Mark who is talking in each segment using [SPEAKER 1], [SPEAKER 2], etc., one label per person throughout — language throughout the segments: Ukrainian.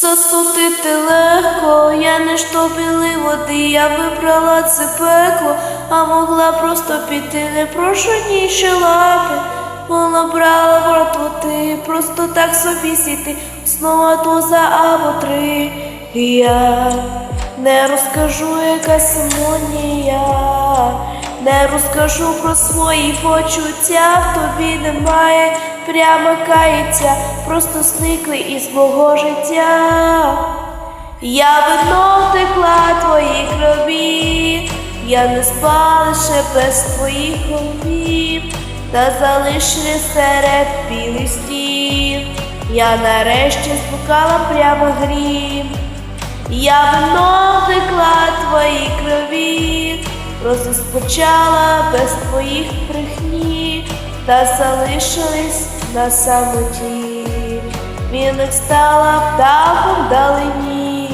[SPEAKER 1] Засудити легко, я не штопили води, я вибрала це пекло, а могла просто піти, не прошу ніщо лапи. Мала брала братвоти, просто так собі сіти, знову туза або три. І Я не розкажу, яка симонія, не розкажу про свої почуття, тобі немає прямо кається, просто зникли із мого життя. Я вино втекла твої крові, я не спала лише без твоїх голів, та залишили серед білих стін. Я нарешті спукала прямо грім. Я вино втекла твої крові, просто спочала без твоїх брехні, та залишились на самоті. Мінок стала птахом вдалині.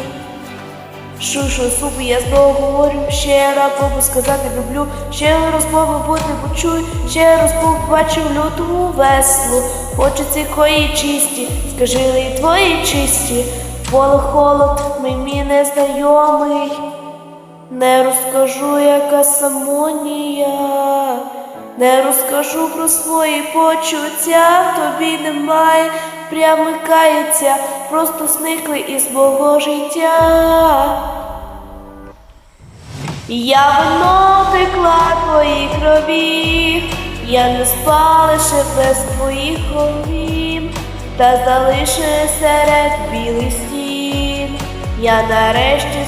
[SPEAKER 1] Шушу супи, я знову говорю, ще раз сказати люблю, ще розмови бути почуй, ще раз побачив лютому веслу, очі кої чисті, скажи ли твої чисті, поле холод, мені незнайомий, не розкажу, яка самонія, не розкажу про свої почуття, тобі немає, прямо кається, просто зникли із мого життя. Я вино текла твої крові, я не спала лише без твоїх голів, та залишили серед білих стін. Я нарешті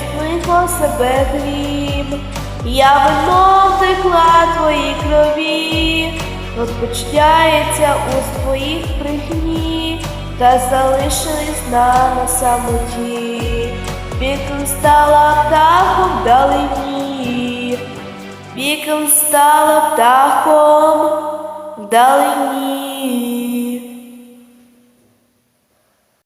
[SPEAKER 1] спихла себе грім, я вино втекла твої крові, розпочняється у своїх брехні, та залишились на самоті. Віком стала птахом вдалині, віком стала птахом вдалині.